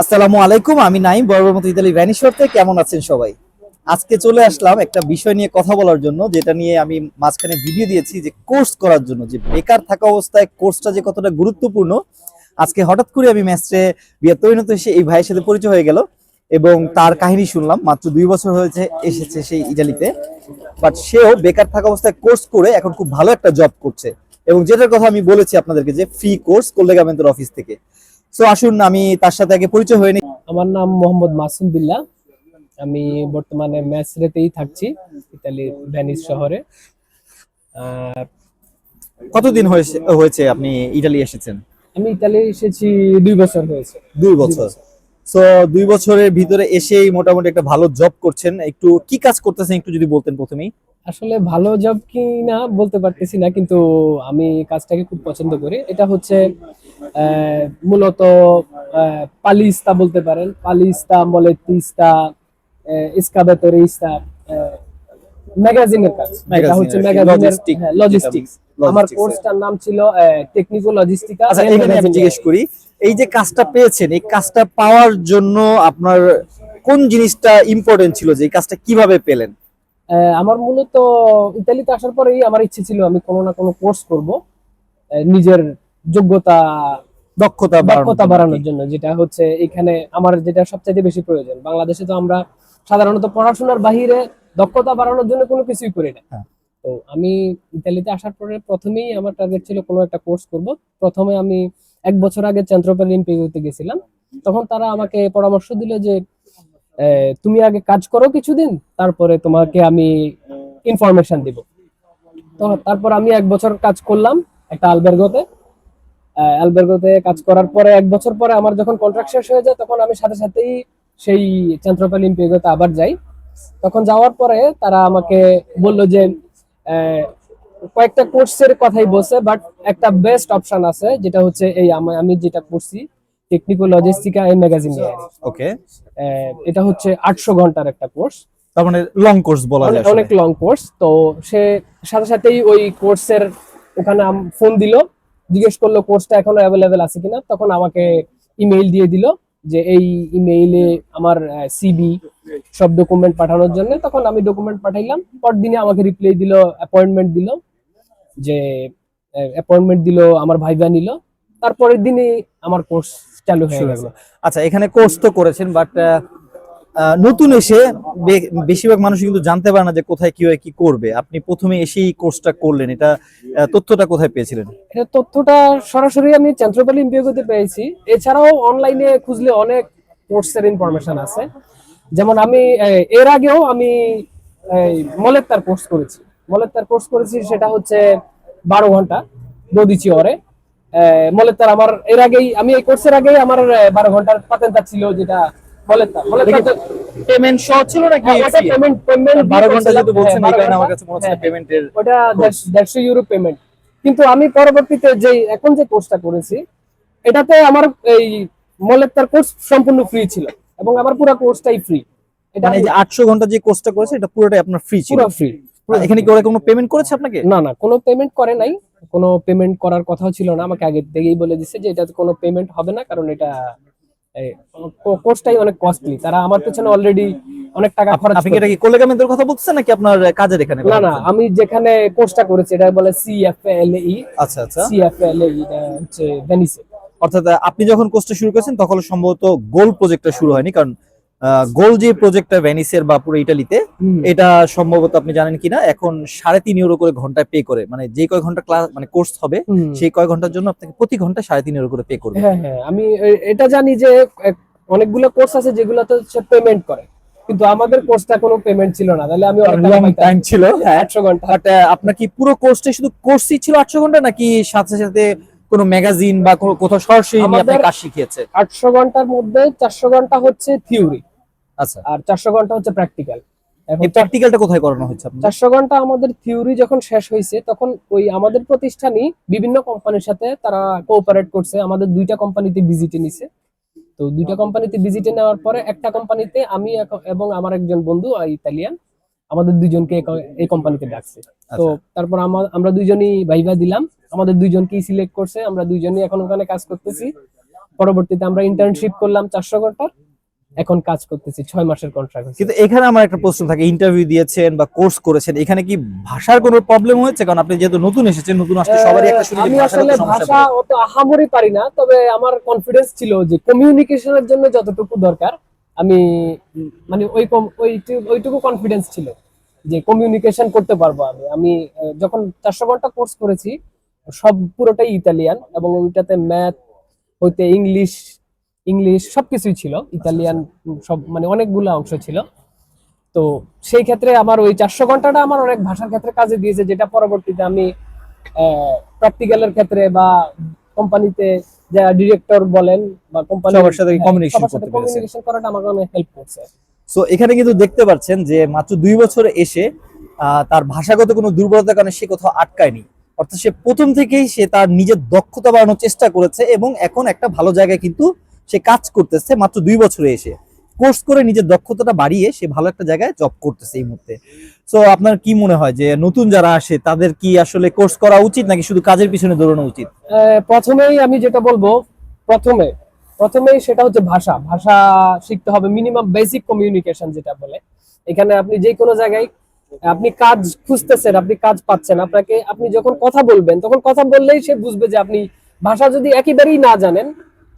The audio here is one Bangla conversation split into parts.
আসসালামু আলাইকুম, আমি নাইম বড় মতো ইতালি ভ্যানিশরতে কেমন আছেন সবাই? আজকে চলে আসলাম একটা বিষয় নিয়ে কথা বলার জন্য, যেটা নিয়ে আমি মাঝখানে ভিডিও দিয়েছি যে কোর্স করার জন্য, যে বেকার থাকা অবস্থায় কোর্সটা যে কতটা গুরুত্বপূর্ণ। আজকে হঠাৎ করে আমি ম্যাচে বিয়ে এসে এই ভাইয়ের সাথে পরিচয় হয়ে গেল এবং তার কাহিনী শুনলাম। মাত্র দুই বছর হয়েছে, এসেছে সেই ইটালিতে বাট সেও বেকার থাকা অবস্থায় কোর্স করে এখন খুব ভালো একটা জব করছে। এবং যেটার কথা আমি বলেছি আপনাদেরকে যে ফ্রি কোর্স কল্যাগামেন্টের অফিস থেকে। সো আসুন আমি তার সাথে আগে পরিচয় হয়ে নিই। আমার নাম মোহাম্মদ মাসুম বিল্লাহ আমি বর্তমানে ম্যাচরেতেই থাকছি ইতালির ভ্যানিস শহরে। কতদিন হয়েছে হয়েছে আপনি ইতালি এসেছেন? আমি ইতালি এসেছি দুই বছর হয়েছে। দুই বছর। সো দুই বছরের ভিতরে এসেই মোটামুটি একটা ভালো জব করছেন। একটু কি কাজ করতেছেন একটু যদি বলতেন প্রথমেই? আসলে ভালো জব কি না বলতে পারতেছি না কিন্তু আমি কাজটাকে খুব পছন্দ করি। এটা হচ্ছে মূলত পালিস্তা বলতে পারেন। পালিস্তা মলেতিস্তা ইস্কাবেতরিস্তা ম্যাগাজিনের কাজ। Magazine হচ্ছে ম্যাগাজিনের লজিস্টিক্স আমার কোর্সটার নাম ছিল টেকনিক্যাল লজিস্টিকা আচ্ছা এখানে আমি জিজ্ঞেস করি এই যে কাজটা পেয়েছেন এই কাজটা পাওয়ার জন্য আপনার কোন জিনিসটা ইম্পর্টেন্ট ছিল যে এই কাজটা কীভাবে পেলেন? আমার মূলত ইতালিতে আসার পরেই আমার ইচ্ছে ছিল আমি কোনো না কোনো কোর্স করব নিজের যোগ্যতা দক্ষতা দক্ষতা বাড়ানোর জন্য যেটা হচ্ছে এখানে আমার যেটা সবচাইতে বেশি প্রয়োজন। বাংলাদেশে তো আমরা সাধারণত পড়াশোনার বাহিরে দক্ষতা বাড়ানোর জন্য কোনো কিছুই করি না। হ্যাঁ। তো আমি ইতালিতে আসার পরে প্রথমেই আমার টার্গেট ছিল কোনো একটা কোর্স করব। প্রথমে আমি এক বছর আগে চন্দ্রপাল ইম্পিওতে গেছিলাম, তখন তারা আমাকে পরামর্শ দিল যে তুমি আগে কাজ করো কিছুদিন, তারপরে তোমাকে আমি ইনফরমেশন দিব। তো তারপর আমি এক বছর কাজ করলাম একটা আলবের্গোতে। অ্যালবের্গোতে কাজ করার পরে, এক বছর পরে আমার যখন কন্ট্রাক্ট শেষ হয়ে যায়, তখন আমি সাথে সাথেই সেই চন্দ্রপাল ইম্পিওতে আবার যাই। তখন যাওয়ার পরে তারা আমাকে বলল যে কয়েকটা কোর্সের কথাই বলছে বাট একটা বেস্ট অপশন আছে যেটা হচ্ছে এই আমি- যেটা করছি টেকনিক্যাল লজিস্টিকা এই ম্যাগাজিন ওকে এটা হচ্ছে আটশো ঘণ্টার একটা কোর্স তার মানে লং কোর্স বলা যায় অনেক লং কোর্স তো সে সাথে সাথেই ওই কোর্সের ওখানে ফোন দিল জিজ্ঞেস করল কোর্সটা এখনও অ্যাভেলেবেল আছে কিনা? তখন আমাকে ইমেইল দিয়ে দিল যে এই ইমেইলে আমার সিবি সব ডকুমেন্ট পাঠানোর জন্য। তখন আমি ডকুমেন্ট পাঠাইলাম। পরদিনে আমাকে রিপ্লাই দিল অ্যাপয়েন্টমেন্ট দিল। যে অ্যাপয়েন্টমেন্ট দিল আমার ভাইবা নিল তারপরের দিনে আমার কোর্স চালু হয়ে গেল। আচ্ছা এখানে কোর্স তো করেছেন বাট নতুন এসে বেশিরভাগ মানুষ কিন্তু জানতে পারে না যে কোথায় কীভাবে কি করবে। আপনি প্রথমে এসেই কোর্সটা করলেন এটা তথ্যটা কোথায় পেয়েছিলেন? এটা তথ্যটা সরাসরি আমি চন্দ্রপালি ইম্পিওতে পেয়েছি। এছাড়াও অনলাইনে খুঁজলে অনেক কোর্সের ইনফরমেশন আছে। যেমন আমি এর আগেও আমি মলেত্তার কোর্স করেছি। মলেত্তার কোর্স করেছি সেটা হচ্ছে বারো ঘণ্টা দদিচি ওরে মলেত্তার আমার এর আগেই আমি এই কোর্সের আগেই আমার বারো ঘণ্টার পাতেন্তা ছিল যেটা মলেত্তার। মলেত্তার পেমেন্ট সহ ছিল নাকি হ্যাঁ, ঘণ্টা যেহেতু বলছেন হ্যাঁ, এই কারণে আমার কাছে মনে হচ্ছে হ্যাঁ, পেমেন্টের ওটা দেড়শো ইউরো পেমেন্ট কিন্তু আমি পরবর্তীতে যে এখন যে কোর্সটা করেছি এটাতে আমার এই মলেত্তার কোর্স সম্পূর্ণ ফ্রি ছিল এবং আমার পুরো কোর্সটাই ফ্রি এটা মানে যে আটশো ঘণ্টা যে কোর্সটা করেছে এটা পুরোটাই আপনার ফ্রি ছিল। পুরো ফ্রি এখানে কি ওরা কোনো পেমেন্ট করেছে আপনাকে? না না কোনো পেমেন্ট করে নাই। কোনো পেমেন্ট করার কথাও ছিল না। আমাকে আগে থেকেই বলে দিছে যে এটাতে কোনো পেমেন্ট হবে না কারণ এটা কোর্সটাই অনেক কস্টলি তারা আমার পেছনে অলরেডি অনেক টাকা খরচ আপনি এটা কি কলেগামেন্টের কথা বলছেন নাকি আপনার কাজের এখানে না না আমি যেখানে কোর্সটা করেছি এটা বলে সিএফএলই আচ্ছা আচ্ছা। সিএফএলই এটা হচ্ছে ভেনিসে অর্থাৎ আপনি যখন কোর্সটা শুরু করেছেন তখন সম্ভবত গোল প্রজেক্টটা শুরু হয়নি কারণ গোল যে প্রজেক্টটা ভেনিসের বা পুরো ইটালিতে এটা সম্ভবত আপনি জানেন কিনা? এখন সাড়ে তিন ইউরো করে ঘন্টায় পে করে। মানে যে কয় ঘণ্টা ক্লাস মানে কোর্স হবে সেই কয় ঘণ্টার জন্য আপনাকে প্রতি ঘণ্টা সাড়ে তিন ইউরো করে পে করবে। হ্যাঁ হ্যাঁ। আমি এটা জানি যে অনেকগুলো কোর্স আছে যেগুলোতে হচ্ছে পেমেন্ট করে। কিন্তু আমাদের কোর্সটা কোনো পেমেন্ট ছিল না। তাহলে আমি টাইম ছিল। হ্যাঁ একশো ঘণ্টা। বাট আপনার কি পুরো কোর্সটা শুধু কোর্সই ছিল আটশো ঘণ্টা নাকি সাথে সাথে কোনো ম্যাগাজিন বা কোথাও সরাসরি নিয়ে আপনাকে কাজ শিখিয়েছে? আটশো ঘণ্টার মধ্যে চারশো ঘণ্টা হচ্ছে থিওরি আচ্ছা। আর চারশো ঘণ্টা হচ্ছে প্র্যাকটিক্যাল এই প্র্যাকটিক্যালটা কোথায় করানো হচ্ছে চারশো ঘণ্টা আমাদের থিওরি যখন শেষ হয়েছে তখন ওই আমাদের প্রতিষ্ঠানই বিভিন্ন কোম্পানির সাথে তারা কোঅপারেট করছে। আমাদের দুইটা কোম্পানিতে ভিজিটে নিছে। তো দুইটা কোম্পানিতে ভিজিটে নেওয়ার পরে একটা কোম্পানিতে আমি এবং আমার একজন বন্ধু ইতালিয়ান আমাদের দুইজনকে এই কোম্পানিতে ডাকছে। তো তারপর আমা- আমরা দুইজনই ভাইবা দিলাম। আমাদের দুইজনকেই সিলেক্ট করছে। আমরা দুইজনই এখন ওখানে কাজ করতেছি। পরবর্তীতে আমরা ইন্টার্নশিপ করলাম চারশো ঘণ্টা এখন কাজ করতেছি ছয় মাসের কন্ট্রাক্ট কিন্তু এখানে আমার একটা প্রশ্ন থাকে ইন্টারভিউ দিয়েছেন বা কোর্স করেছেন এখানে কি ভাষার কোনো প্রবলেম হয়েছে? কারণ আপনি যেহেতু নতুন এসেছেন নতুন আসলে সবারই একটা শুনি আমি আসলে ভাষা অত আহামরি পারি না তবে আমার কনফিডেন্স ছিল যে কমিউনিকেশনের জন্য যতটুকু দরকার আমি মানে ওই ওইটুকু কনফিডেন্স ছিল যে কমিউনিকেশন করতে পারব আমি। আমি যখন চারশো ঘণ্টা কোর্স করেছি সব পুরোটাই ইতালিয়ান এবং ওইটাতে ম্যাথ হইতে ইংলিশ ইংলিশ সবকিছুই ছিল ইতালিয়ান সব মানে অনেকগুলো অংশ ছিল। তো সেই ক্ষেত্রে আমার ওই চারশো ঘন্টাটা আমার অনেক ভাষার ক্ষেত্রে কাজে দিয়েছে যেটা পরবর্তীতে আমি প্র্যাকটিক্যালের ক্ষেত্রে বা কোম্পানিতে যারা ডিরেক্টর বলেন বা কোম্পানি সবার সাথে communication করতে পেরেছেন। কমিউনিকেশন করাটা আমাকে অনেক হেল্প করছে। সো এখানে কিন্তু দেখতে পাচ্ছেন যে মাত্র দুই বছর এসে আহ, তার ভাষাগত কোনো দুর্বলতার কারণে সে কোথাও আটকায়নি। অর্থাৎ সে প্রথম থেকেই সে তার নিজের দক্ষতা বাড়ানোর চেষ্টা করেছে এবং এখন একটা ভালো জায়গায় কিন্তু সে কাজ করতেছে মাত্র দুই বছরে এসে। কোর্স করে নিজের দক্ষতাটা বাড়িয়ে সে ভালো একটা জায়গায় জব করতেছে এই মুহূর্তে। সো আপনার কি মনে হয় যে নতুন যারা আসে, তাদের কি আসলে কোর্স করা উচিত নাকি শুধু কাজের পিছনে দৌড়ানো উচিত? প্রথমেই আমি যেটা বলব, প্রথমে, প্রথমেই সেটা হচ্ছে ভাষা। ভাষা শিখতে হবে মিনিমাম বেসিক কমিউনিকেশন যেটা বলে। এখানে আপনি যে কোনো জায়গায় আপনি কাজ খুঁজতেছেন, আপনি কাজ পাচ্ছেন, আপনাকে আপনি যখন কথা বলবেন, তখন কথা বললেই সে বুঝবে যে আপনি ভাষা যদি একেবারেই না জানেন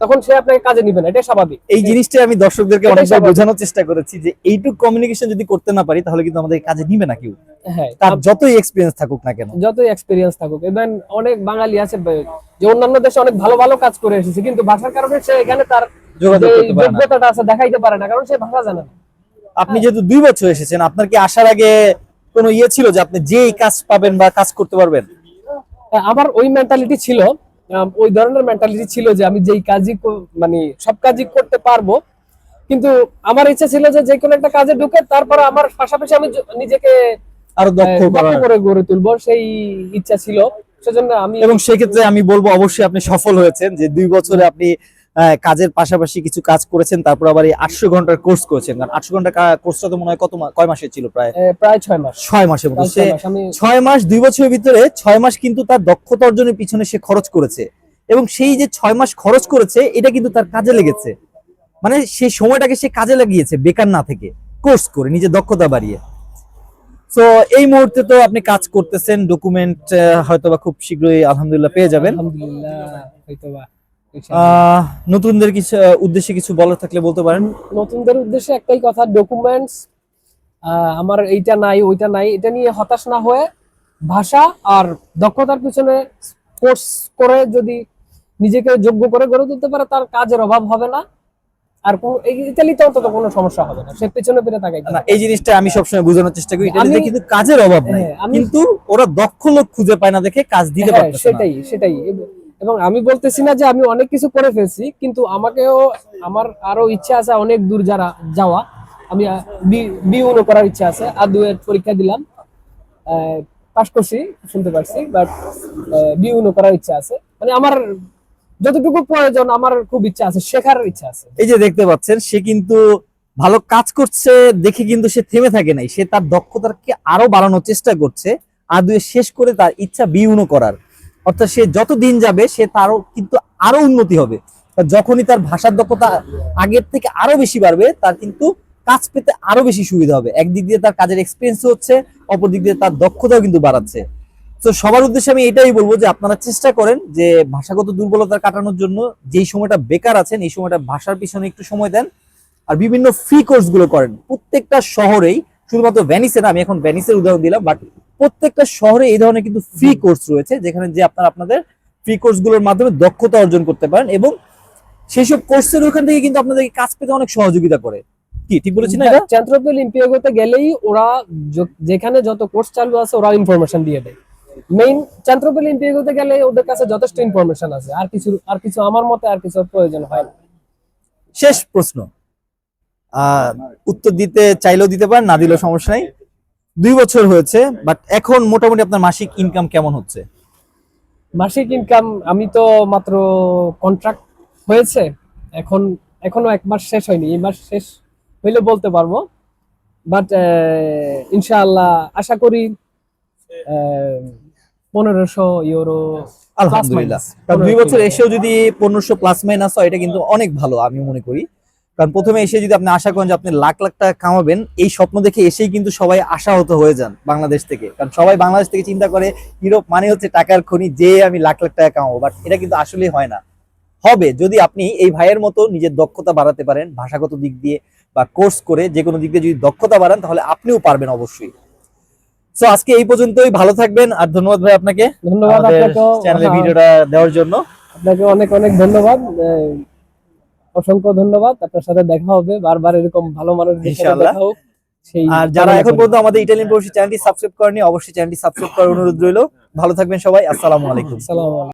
তখন সে আপনাকে কাজে নিবে না এটা স্বাভাবিক। এই জিনিসটা আমি দর্শকদেরকে অনেকবার বোঝানোর চেষ্টা করেছি যে এইটুক কমিউনিকেশন যদি করতে না পারি তাহলে কিন্তু আমাদের কাজে নিবে না কেউ। হ্যাঁ তার যতই এক্সপিরিয়েন্স থাকুক না কেন। যতই এক্সপিরিয়েন্স থাকুক ইভেন অনেক বাঙালি আছে যে অন্যান্য দেশে অনেক ভালো ভালো কাজ করে এসেছে কিন্তু ভাষার কারণে সে এখানে তার যোগ্যতাটা আছে দেখাইতে পারে না কারণ সে ভাষা জানে না। আপনি যেহেতু দুই বছর এসেছেন আপনার কি আসার আগে কোনো ইয়ে ছিল যে আপনি যেই কাজ পাবেন বা কাজ করতে পারবেন? হ্যাঁ, আমার ওই মেন্টালিটি ছিল ওই ধরনের মেন্টালিটি ছিল যে আমি যেই কাজই মানে সব কাজই করতে পারব। কিন্তু আমার ইচ্ছা ছিল যে যে কোনো একটা কাজে ঢুকে তারপর আমার পাশাপাশি আমি নিজেকে আরও দক্ষ করে গড়ে তুলবো সেই ইচ্ছা ছিল। সেজন্য আমি এবং সেক্ষেত্রে আমি বলব অবশ্যই আপনি সফল হয়েছেন যে দুই বছরে আপনি কাজের পাশাপাশি কিছু কাজ করেছেন তারপর আবার এই আটশো ঘণ্টার কোর্স করেছেন। কারণ আটশো ঘণ্টা কোর্সটা তো মনে হয় কত কয় মাসের ছিল প্রায়? প্রায় ছয় মাস। ছয় মাসের মতো। সে ছয় মাস। মাস দুই বছরের ভিতরে ছয় মাস কিন্তু তার দক্ষতা অর্জনের পিছনে সে খরচ করেছে। এবং সেই যে ছয় মাস খরচ করেছে এটা কিন্তু তার কাজে লেগেছে। মানে সেই সময়টাকে সে কাজে লাগিয়েছে বেকার না থেকে। কোর্স করে নিজের দক্ষতা বাড়িয়ে। তো এই মুহূর্তে তো আপনি কাজ করতেছেন ডকুমেন্ট হয়তো বা খুব শীঘ্রই আলহামদুলিল্লাহ পেয়ে যাবেন। আলহামদুলিল্লাহ হয়তোবা। নতুনদের কিছু উদ্দেশ্যে কিছু বলার থাকলে বলতে পারেন। নতুনদের উদ্দেশ্যে একটাই কথা ডকুমেন্টস আমার এইটা নাই ওইটা নাই এটা নিয়ে হতাশ না হয়ে ভাষা আর দক্ষতার পিছনে কোর্স করে যদি নিজেকে যোগ্য করে গড়ে তুলতে পারে তার কাজের অভাব হবে না। আর কোন ইতালিতে অন্তত কোনো সমস্যা হবে না সে পেছনে পেরে তাকাই না এই জিনিসটা আমি সবসময় বোঝানোর চেষ্টা করি ইটালিতে আমি- কিন্তু কাজের অভাব নাই। হ্যাঁ, কিন্তু ওরা দক্ষ লোক খুঁজে পায় না দেখে কাজ দিতে পারে না। সেটাই সেটাই। এব- আমি বলতেছি না যে আমি অনেক কিছু করে ফেলছি, কিন্তু আমাকেও, আমার আরও ইচ্ছা আছে অনেক দূর যারা, যাওয়া। আমি বি বিউনো করার ইচ্ছা আছে, আর দুয়ের পরীক্ষা দিলাম। পাস করছি, শুনতে পারছি বাট বিউনো করার ইচ্ছা আছে। মানে আমার যতটুকু প্রয়োজন, আমার খুব ইচ্ছা আছে, শেখার ইচ্ছা আছে। এই যে দেখতে পাচ্ছেন, সে কিন্তু ভালো কাজ করছে, দেখে কিন্তু সে থেমে থাকে নাই। সে তার দক্ষতাকে আরও বাড়ানোর চেষ্টা করছে, আর দুয়ে শেষ করে তার ইচ্ছা বিউনো করার। অর্থাৎ সে যত দিন যাবে, সে তারও কিন্তু আরও উন্নতি হবে। যখনই তার ভাষার দক্ষতা আগের থেকে আরও বেশি বাড়বে, তার কিন্তু কাজ পেতে আরও বেশি সুবিধা হবে। একদিক দিয়ে তার কাজের এক্সপিরিয়েন্স হচ্ছে অপর দিক দিয়ে তার দক্ষতাও কিন্তু বাড়াচ্ছে। তো সবার উদ্দেশ্যে আমি এটাই বলব যে, আপনারা চেষ্টা করেন যে, ভাষাগত দুর্বলতা কাটানোর জন্য যেই সময়টা বেকার আছেন, এই সময়টা ভাষার পিছনে একটু সময় দেন। আর বিভিন্ন ফ্রি কোর্সগুলো করেন। প্রত্যেকটা শহরেই, শুধুমাত্র ভ্যানিসে না, আমি এখন ভ্যানিসের উদাহরণ দিলাম বাট প্রত্যেকটা শহরে এই ধরনের কিন্তু ফ্রি কোর্স রয়েছে যেখানে যে আপনারা আপনাদের ফ্রি কোর্সগুলোর মাধ্যমে দক্ষতা অর্জন করতে পারেন এবং সেই সব কোর্সের ওখান থেকে কিন্তু আপনাদেরকে কাজ পেতে অনেক সহযোগিতা করে। কি ঠিক বলেছি না এটা? চ্যান্ট্রোপেল ইম্পিয়াগোতে গেলেই ওরা যেখানে যত কোর্স চালু আছে ওরা ইনফরমেশন দিয়ে দেয়। মেইন চ্যান্ট্রোপেল ইম্পিয়াগোতে গেলে ওদের কাছে যথেষ্ট ইনফরমেশন আছে। আর কিছু আর কিছু আমার মতে আর কিছু প্রয়োজন হয় না। শেষ প্রশ্ন। আহ, উত্তর দিতে চাইলেও দিতে পারেন না দিলেও সমস্যা নাই। দুই বছর হয়েছে বাট এখন মোটামুটি আপনার মাসিক ইনকাম কেমন হচ্ছে? মাসিক ইনকাম আমি তো মাত্র কন্ট্রাক্ট হয়েছে এখন এখনও এক মাস শেষ হয়নি এই মাস শেষ হইলে বলতে পারব বাট ইনশাআল্লাহ আশা করি পনেরোশো ইউরো আলহামদুলিল্লাহ। দুই বছর এসেও যদি পনেরোশো প্লাস মাইনাস হয় এটা কিন্তু অনেক ভালো আমি মনে করি। কারণ প্রথমে এসে যদি আপনি আশা করেন যে আপনি লাখ লাখ টাকা কামাবেন এই স্বপ্ন দেখে এসেই কিন্তু সবাই আশাহত হয়ে যান বাংলাদেশ থেকে। কারণ সবাই বাংলাদেশ থেকে চিন্তা করে ইউরোপ মানে হচ্ছে টাকার খনি যে আমি লাখ লাখ টাকা কামাবো বাট এটা কিন্তু আসলেই হয় না। হবে যদি আপনি এই ভাইয়ের মতো নিজের দক্ষতা বাড়াতে পারেন ভাষাগত দিক দিয়ে বা কোর্স করে যে কোনো দিক দিয়ে যদি দক্ষতা বাড়ান তাহলে আপনিও পারবেন অবশ্যই। সো আজকে এই পর্যন্তই ভালো থাকবেন আর ধন্যবাদ ভাই আপনাকে ধন্যবাদ চ্যানেলে ভিডিওটা দেওয়ার জন্য। আপনাকে অনেক অনেক ধন্যবাদ। অসংখ্য ধন্যবাদ। আপনার সাথে দেখা হবে। বারবার এরকম ভালো মানুষ। দেখা হোক আর যারা এখন। পর্যন্ত আমাদের ইটালিয়ান প্রবাসী চ্যানেলটি সাবস্ক্রাইব করেনি অবশ্যই চ্যানেলটি সাবস্ক্রাইব করার অনুরোধ রইল। ভালো থাকবেন সবাই। আসসালামু আলাইকুম। আসসালামু আলাইকুম।